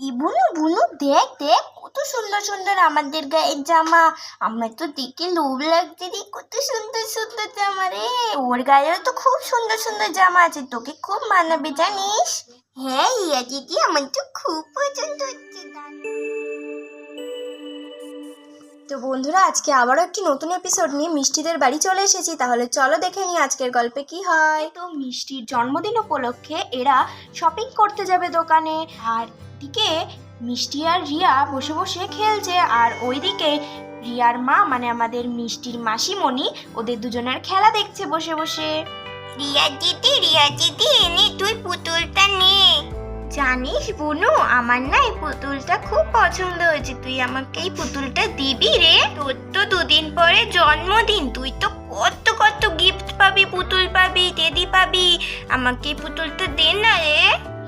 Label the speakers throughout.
Speaker 1: ই বুনু বুনু, দেখ দেখ, কত সুন্দর সুন্দর আমাদের গায়ের জামা। আমার তো দেখে লোভ লাগছে রে, কত সুন্দর সুন্দর জামা রে। ওর গায়েও তো খুব সুন্দর সুন্দর জামা আছে, তোকে খুব মানাবে, জানিস? হ্যাঁ ইয়া দিদি, আমার তো খুব পছন্দ হচ্ছে তো বন্ধুরা, আজকে আবারও একটি নতুন এপিসোড নিয়ে মিষ্টিদের বাড়ি চলে এসেছি। তাহলে চলো দেখে নিই আজকের গল্পে কি হয়। তো মিষ্টির জন্মদিন উপলক্ষে এরা শপিং করতে যাবে দোকানে। আর দিকে মিষ্টি আর রিয়া বসে বসে খেলছে। আর ওইদিকে রিয়ার মা মানে আমাদের মিষ্টির মাসিমণি ওদের দুজনের খেলা দেখছে বসে বসে। রিয়া দিদি রিয়া দিদি এনে তুই পুতুলটা নে। জানিস বুনু আমার না এই পুতুলটা খুব পছন্দ হয়েছে। তুই আমাকে এই পুতুলটা দিবি রে? তোর তো দুদিন পরে জন্মদিন। তুই তো কত কত গিফট পাবি পুতুল পাবি টেডি পাবি। আমাকে এই পুতুলটা দে না রে।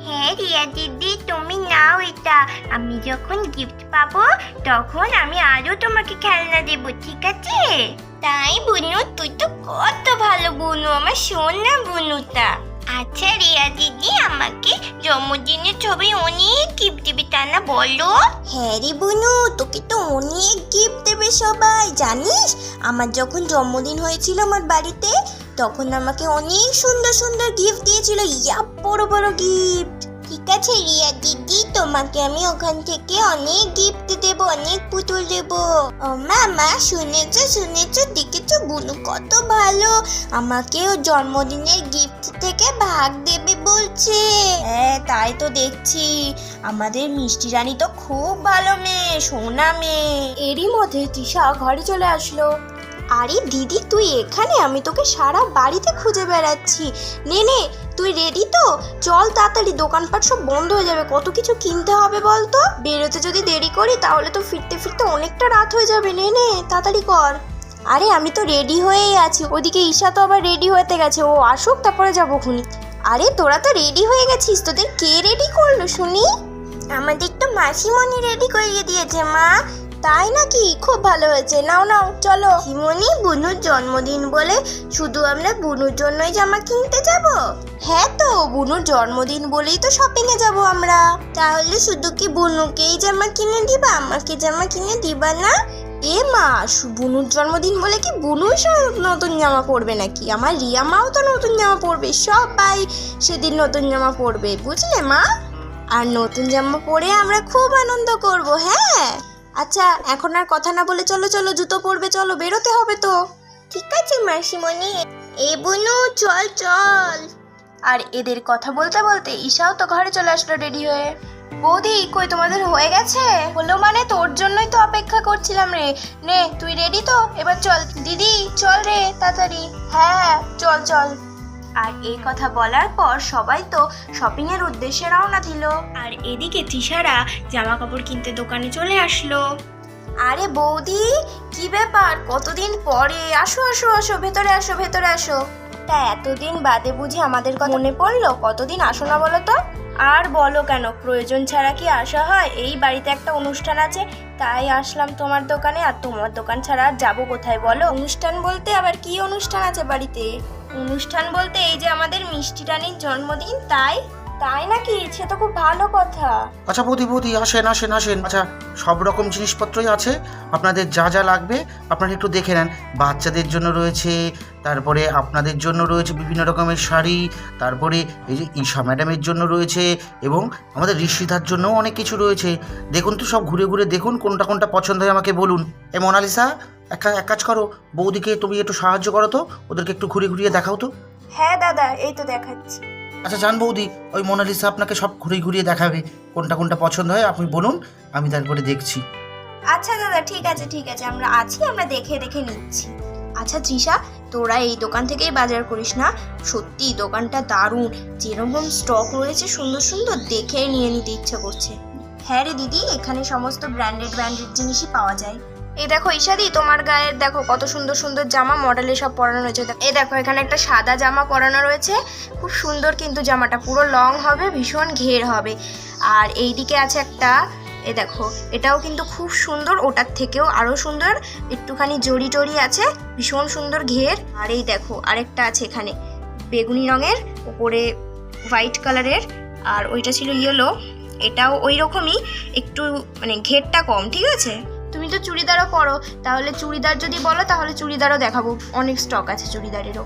Speaker 1: হ্যাঁ রিয়া দিদি তুমি নাও এটা। আমি যখন গিফট পাবো তখন আমি আরও তোমাকে খেলনা দেব ঠিক আছে? তাই বুনু তুই তো কত ভালো বুনু আমার সোনা বুনুটা। আচ্ছা রিয়া দিদি আমাকে জন্মদিনের ছবি অনেক গিফট দিবি তা না বলো? হ্যাঁ রে বুনু তোকে তো অনেক গিফট দেবে সবাই জানিস? আমার যখন জন্মদিন হয়েছিল আমার বাড়িতে তখন আমাকে অনেক সুন্দর সুন্দর গিফট দিয়েছিল। ইয়া, বড় বড় গিফট ঠিক আছে, রিয়া দিদি, তোমাকে আমি ওখান থেকে অনেক গিফট দেব, অনেক পুতুল দেব। ও মামা, শুনেছো শুনেছো, দেখেছ, বুনু কত ভালো। আমাকে জন্মদিনের গিফট থেকে ভাগ দেবে বলছে। হ্যাঁ তাই তো দেখছি। আমাদের মিষ্টি রানী তো খুব ভালো মেয়ে, সোনা মেয়ে। এরই মধ্যে তিশা ঘরে চলে আসলো। আরে দিদি, তুই এখানে? আমি তোকে সারা বাড়িতে খুঁজে বেড়াচ্ছি। নে নে, তুই রেডি তো? চল তাড়াতাড়ি, দোকানপাট সব বন্ধ হয়ে যাবে। কত কিছু কিনতে হবে বল তো বেরোতে যদি দেরি করি, তাহলে তো ফিরতে ফিরতে অনেকটা রাত হয়ে যাবে। নে নে, তাড়াতাড়ি কর। আরে, আমি তো রেডি হয়েই আছি। ওদিকে ঈশা তো আবার রেডি হতে গেছে। ও আসুক, তারপরে যাব খুনি। আরে, তোরা তো রেডি হয়ে গেছিস? তোদের কে রেডি করল শুনি? আমাদের তো মাসিমণি রেডি করিয়ে দিয়েছে, মা। তাই নাকি? খুব ভালো হয়েছে। নাও নাও, চলো। হিমনি বুনুর জন্মদিন বলে শুধু আমরা বুনুর জন্যই জামা কিনতে যাব? হ্যাঁ তো, বুনুর জন্মদিন বলেই তো শপিং এ যাব আমরা। তাহলে শুধু কি বুনুকেই জামা কিনে দিবা, আমাকে জামা কিনে দিবা না? এ মা বুনুর জন্মদিন বলে কি সব নতুন জামা পরবে নাকি? আমার রিয়া মাও তো নতুন জামা পরবে, সবাই সেদিন নতুন জামা পরবে, বুঝলে মা? আর নতুন জামা পরে আমরা খুব আনন্দ করব হ্যাঁ? আচ্ছা এখন আর কথা না বলে চলো চলো জুতো পরবে চলো বেরোতে হবে তো। ঠিক আছে মাসিমণি। এ বুনু চল চল। আর এদের কথা বলতে বলতে ঈশাও তো ঘরে চলে আসলো রেডি হয়ে। বৌদি কই তোমাদের হয়ে গেছে? হলো মানে তোর জন্যই তো অপেক্ষা করছিলাম রে। নে তুই রেডি তো? এবার চল। দিদি চল রে তাড়াতাড়ি। হ্যাঁ হ্যাঁ চল চল। আর এই কথা বলার পর সবাই তো শপিং এর উদ্দেশ্যে রওনা দিল। আর এদিকে তিশারা জামা কাপড় কিনতে দোকানে চলে আসলো। আরে বৌদি কি ব্যাপার? কতদিন পরে? আসো আসো আসো ভেতরে আসো ভেতরে আসো। তা এতদিন বাদে বুঝি আমাদের কথা মনে পড়ল? কতদিন আসো না বলো তো। আর বলো কেন? প্রয়োজন ছাড়া কি আসা হয়? এই বাড়িতে একটা অনুষ্ঠান আছে তাই আসলাম তোমার দোকানে। আর তোমার দোকান ছাড়া আর যাব কোথায় বলো? অনুষ্ঠান বলতে আবার কি অনুষ্ঠান আছে বাড়িতে? অনুষ্ঠান বলতে এই যে আমাদের মিষ্টি রানীর জন্মদিন, তাই? তাই নাকি? সে তো খুব ভালো কথা।
Speaker 2: আচ্ছা বৌদি বৌদি, আসেন আসেন আসেন। আচ্ছা সব রকম জিনিসপত্রই আছে। আপনাদের যা যা লাগবে আপনারা একটু দেখে নেন। বাচ্চাদের জন্য রয়েছে, তারপরে আপনাদের জন্য রয়েছে বিভিন্ন রকমের শাড়ি, তারপরে এই যে ঈশা ম্যাডামের জন্য রয়েছে এবং আমাদের ঋষিধার জন্যও অনেক কিছু রয়েছে। দেখুন তো সব ঘুরে ঘুরে দেখুন কোনটা কোনটা পছন্দ হয় আমাকে বলুন। এ মোনালিসা এক এক কাজ করো বৌদিকে তুমি একটু সাহায্য করো তো ওদেরকে একটু ঘুরে ঘুরিয়ে দেখাও তো।
Speaker 1: হ্যাঁ দাদা এই তো দেখাচ্ছি।
Speaker 2: আচ্ছা জান বৌদি ওই মোনালিসা আপনাকে সব ঘুরিয়ে ঘুরিয়ে দেখাবে কোনটা কোনটা পছন্দ হয় আপনি বলুন আমি তারপরে দেখছি।
Speaker 1: আচ্ছা দাদা ঠিক আছে ঠিক আছে আমরা আছি আমরা দেখে দেখে নিচ্ছি। আচ্ছা তৃষা তোরা এই দোকান থেকেই বাজার করিস না? সত্যি দোকানটা দারুণ। যেরকম স্টক রয়েছে সুন্দর সুন্দর দেখে নিয়ে নিতে ইচ্ছা করছে। হ্যাঁ রে দিদি এখানে সমস্ত ব্র্যান্ডেড ব্র্যান্ডেড জিনিসই পাওয়া যায়। এই দেখো ঈশাদি, তোমার গায়ের দেখো কত সুন্দর সুন্দর জামা মডেলে সব পরানো রয়েছে। এই দেখো, এখানে একটা সাদা জামা পরানো রয়েছে। খুব সুন্দর কিন্তু জামাটা, পুরো লং হবে, ভীষণ ঘের হবে। আর এই দিকে আছে একটা, এ দেখো, এটাও কিন্তু খুব সুন্দর, ওটার থেকেও আরও সুন্দর। একটুখানি জড়ি টড়ি আছে, ভীষণ সুন্দর ঘের। আর এই দেখো, আরেকটা আছে এখানে, বেগুনি রঙের উপরে হোয়াইট কালারের আর ওইটা ছিল ইয়েলো এটাও ওই রকমই, একটু মানে ঘেরটা কম, ঠিক আছে? তুমি তো চুড়িদারও পরো, তাহলে চুড়িদার যদি বলো, তাহলে চুড়িদারও দেখাবো। অনেক স্টক আছে চুড়িদারেরও।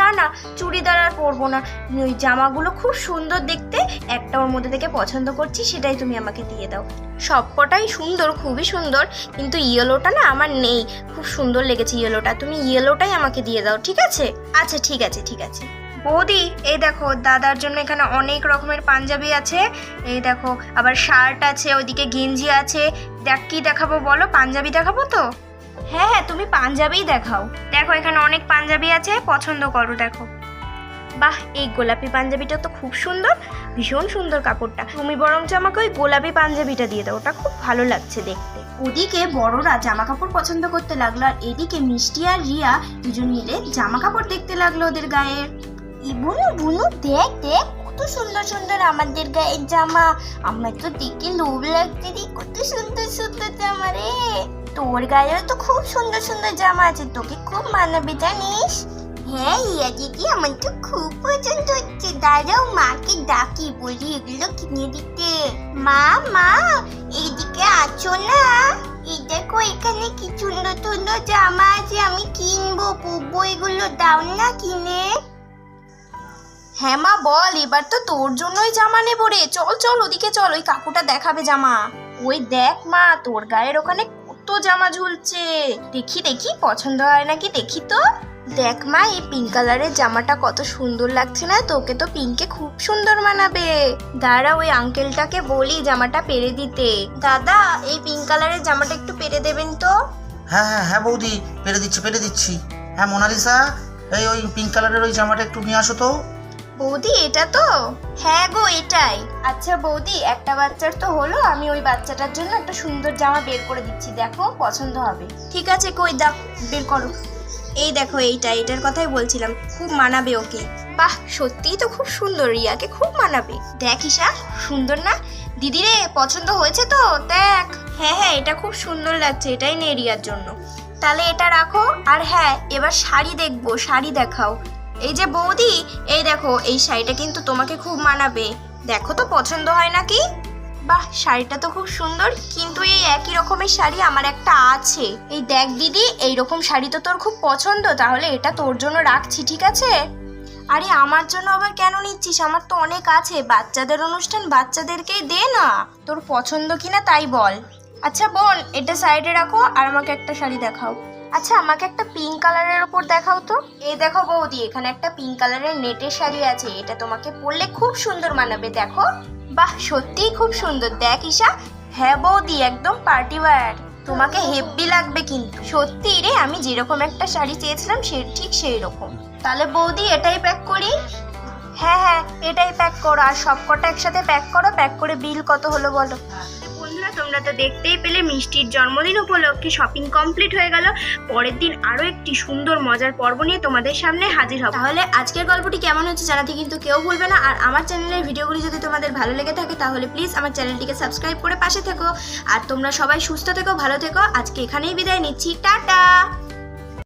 Speaker 1: না না, চুড়িদার আর পরবো না। ওই জামাগুলো খুব সুন্দর দেখতে, একটা ওর মধ্যে থেকে পছন্দ করছি, সেটাই তুমি আমাকে দিয়ে দাও। সবকটাই সুন্দর, খুবই সুন্দর, কিন্তু ইয়েলোটা না আমার নেই। খুব সুন্দর লেগেছে ইয়েলোটা তুমি ইয়েলোটাই আমাকে দিয়ে দাও, ঠিক আছে? আচ্ছা ঠিক আছে ঠিক আছে। বৌদি এই দেখো দাদার জন্য এখানে অনেক রকমের পাঞ্জাবি আছে। এই দেখো আবার শার্ট আছে ওইদিকে গেঞ্জি আছে। দেখ কি দেখাবো বলো? পাঞ্জাবি দেখাবো তো? হ্যাঁ হ্যাঁ তুমি পাঞ্জাবিই দেখাও। দেখো এখানে অনেক পাঞ্জাবি আছে পছন্দ করো দেখো। বাহ এই গোলাপি পাঞ্জাবিটা তো খুব সুন্দর ভীষণ সুন্দর কাপড়টা। তুমি বরঞ্চ আমাকে ওই গোলাপি পাঞ্জাবিটা দিয়ে দাও ওটা খুব ভালো লাগছে দেখতে। ওদিকে বড়রা জামা কাপড় পছন্দ করতে লাগল আর এদিকে মিষ্টি আর রিয়া দুজন মিলে জামা কাপড় দেখতে লাগল ওদের গায়ের ই বুনু, দেখ দেখ, কত সুন্দর সুন্দর আমাদের গায়ের জামা। আমার তো দেখে লোভ লাগছে রে, কত সুন্দর সুন্দর জামা রে। তোর গায়েও তো খুব সুন্দর সুন্দর জামা আছে, তোকে খুব মানাবে, জানিস? হ্যাঁ ইয়া দিদি আমার তো খুব পছন্দ হচ্ছে। দাঁড়াও, মাকে ডাকি, বলি এগুলো কিনে দিতে। মা মা এইদিকে আছো না? এই দেখো, এখানে কি সুন্দর সুন্দর জামা আছে, আমি কিনবো পরবো এগুলো দাও না কিনে। হ্যাঁ মা, বল, এবার তো তোর জন্যই জামা নেব রে। চল চল, ওদিকে চল, ওই কাকুটা দেখাবে জামা। ওই দেখ মা, তোর গায়ের ওখানে কত জামা ঝুলছে। দেখি দেখি, পছন্দ হয় নাকি দেখি তো। দেখ মা, এই পিঙ্ক কালারের জামাটা কত সুন্দর লাগছে না, তোকে তো পিঙ্কে খুব সুন্দর মানাবে। দাঁড়া, ওই আঙ্কেলটাকে বলি জামাটা পেরে দিতে। দাদা, এই পিঙ্ক কালারের জামাটা একটু পেরে দেবেন তো?
Speaker 2: হ্যাঁ হ্যাঁ হ্যাঁ বৌদি, পেরে দিচ্ছি পেরে দিচ্ছি। হ্যাঁ মোনালিসা, এই ওই পিঙ্ক কালারের ওই জামাটা একটু নিয়ে আসো তো।
Speaker 1: বৌদি, এটা তো? হ্যাঁ গো, এটাই। আচ্ছা বৌদি, একটা বাচ্চার তো হলো, আমি ওই বাচ্চাটার জন্য একটা সুন্দর জামা বের করে দিচ্ছি। দেখো, পছন্দ হবে। ঠিক আছে, কই দাও, বের করো। এই দেখো, এইটা, এটার কথাই বলছিলাম, খুব মানাবে ওকে। বাহ, সত্যিই তো খুব সুন্দর, রিয়াকে খুব মানাবে। দেখ ঈশা, সুন্দর না? দিদি রে পছন্দ হয়েছে তো? দেখ। হ্যাঁ হ্যাঁ এটা খুব সুন্দর লাগছে, এটাই নে রিয়ার জন্য। তাহলে এটা রাখো, আর হ্যাঁ এবার শাড়ি দেখব, শাড়ি দেখাও। এই যে বৌদি, এই দেখো, এই শাড়িটা কিন্তু তোমাকে খুব মানাবে। দেখো তো, পছন্দ হয় নাকি? বাহ, শাড়িটা তো খুব সুন্দর, কিন্তু এই একই রকমের শাড়ি আমার একটা আছে। এই দেখ দিদি, এই রকম শাড়ি তো তোর খুব পছন্দ, তাহলে এটা তোর জন্য রাখছি, ঠিক আছে? আরে, আমার জন্য আবার কেন নিচ্ছিস? আমার তো অনেক আছে, বাচ্চাদের অনুষ্ঠান বাচ্চাদেরকেই দে না। তোর পছন্দ কিনা তাই বল। আচ্ছা বোন, এটা সাইডে রাখো, আর আমাকে একটা শাড়ি দেখাও। আচ্ছা আমাকে একটা পিঙ্ক কালারের ওপর দেখাও তো। এই দেখো বৌদি, এখানে একটা পিঙ্ক কালারের নেটের শাড়ি আছে। এটা তোমাকে পরলে খুব সুন্দর মানাবে, দেখো। বাহ, সত্যিই খুব সুন্দর। দেখ ঈশা হ্যাঁ বৌদি, একদম পার্টি ওয়্যার তোমাকে হেভি লাগবে কিন্তু। সত্যি রে, আমি যেরকম একটা শাড়ি চেয়েছিলাম, সে ঠিক সেই রকম তাহলে বৌদি, এটাই প্যাক করি? হ্যাঁ হ্যাঁ এটাই প্যাক করো। আর সব কটা একসাথে প্যাক করো প্যাক করে বিল কত হলো বলো? তোমরা তো দেখতেই পেলে মিষ্টির জন্মদিন উপলক্ষে শপিং কমপ্লিট হয়ে গেল। পরের দিন আরও একটি সুন্দর, মজার পর্ব নিয়ে তোমাদের সামনে হাজির হবে। তাহলে আজকের গল্পটি কেমন হচ্ছে জানাতে কিন্তু কেউ ভুলবে না। আর আমার চ্যানেলের ভিডিওগুলি যদি তোমাদের ভালো লেগে থাকে, তাহলে প্লিজ আমার চ্যানেলটিকে সাবস্ক্রাইব করে পাশে থেকো। আর তোমরা সবাই সুস্থ থেকো, ভালো থেকো। আজকে এখানেই বিদায় নিচ্ছি। টাটা!